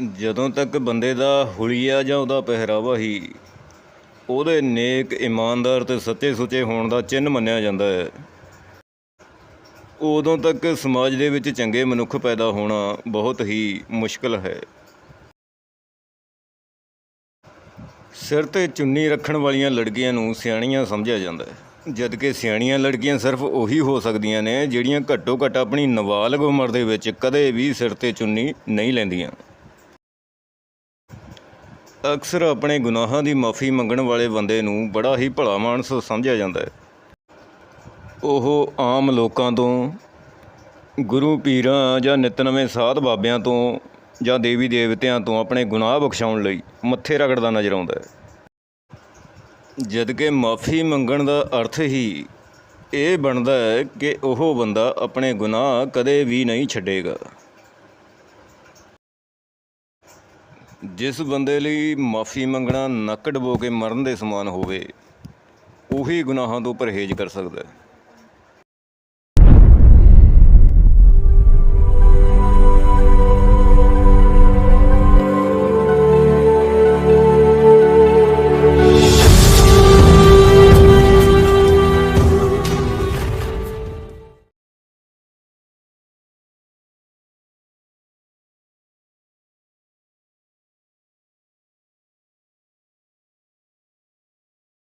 ਜਦੋਂ ਤੱਕ ਬੰਦੇ ਦਾ ਹੁਲੀਆ ਜਾਂ ਉਹਦਾ ਪਹਿਰਾਵਾ ਹੀ ਉਹਦੇ ਨੇਕ, ਇਮਾਨਦਾਰ ਤੇ ਸੱਚੇ ਸੁੱਚੇ ਹੋਣ ਦਾ ਚਿੰਨ੍ਹ ਮੰਨਿਆ ਜਾਂਦਾ ਹੈ, ਉਦੋਂ ਤੱਕ ਸਮਾਜ ਦੇ ਵਿੱਚ ਚੰਗੇ ਮਨੁੱਖ ਪੈਦਾ ਹੋਣਾ ਬਹੁਤ ਹੀ ਮੁਸ਼ਕਲ ਹੈ। ਸਿਰ ਤੇ ਚੁੰਨੀ ਰੱਖਣ ਵਾਲੀਆਂ ਲੜਕੀਆਂ ਨੂੰ ਸਿਆਣੀਆਂ ਸਮਝਿਆ ਜਾਂਦਾ ਹੈ, ਜਦਕਿ ਸਿਆਣੀਆਂ ਲੜਕੀਆਂ ਸਿਰਫ ਉਹੀ ਹੋ ਸਕਦੀਆਂ ਨੇ ਜਿਹੜੀਆਂ ਘੱਟੋ ਘੱਟ ਆਪਣੀ ਨਾਬਾਲਗ ਉਮਰ ਦੇ ਵਿੱਚ ਕਦੇ ਵੀ ਸਿਰ ਤੇ ਚੁੰਨੀ ਨਹੀਂ ਲੈਂਦੀਆਂ। ਅਕਸਰ ਆਪਣੇ ਗੁਨਾਹਾਂ ਦੀ ਮਾਫੀ ਮੰਗਣ ਵਾਲੇ ਬੰਦੇ ਨੂੰ ਬੜਾ ਹੀ ਭਲਾ ਮਾਨਸ ਸਮਝਿਆ ਜਾਂਦਾ ਹੈ। ਉਹ ਆਮ ਲੋਕਾਂ ਤੋਂ, ਗੁਰੂ ਪੀਰਾਂ ਜਾਂ ਨਿਤਨਵੇਂ ਸਾਧ ਬਾਬਿਆਂ ਤੋਂ ਜਾਂ ਦੇਵੀ ਦੇਵਤਿਆਂ ਤੋਂ ਆਪਣੇ ਗੁਨਾਹ ਬਖਸ਼ਾਉਣ ਲਈ ਮੱਥੇ ਰਗੜਦਾ ਨਜ਼ਰ ਆਉਂਦਾ ਹੈ। ਜਦਕਿ ਮਾਫੀ ਮੰਗਣ ਦਾ ਅਰਥ ਹੀ ਇਹ ਬਣਦਾ ਹੈ ਕਿ ਉਹ ਬੰਦਾ ਆਪਣੇ ਗੁਨਾਹ ਕਦੇ ਵੀ ਨਹੀਂ ਛੱਡੇਗਾ। ਜਿਸ ਬੰਦੇ ਲਈ ਮਾਫੀ ਮੰਗਣਾ ਨੱਕ ਡਬੋ ਕੇ ਮਰਨ ਦੇ ਸਮਾਨ ਹੋਵੇ, ਉਹੀ ਗੁਨਾਹਾਂ ਤੋਂ ਪਰਹੇਜ਼ ਕਰ ਸਕਦਾ ਹੈ।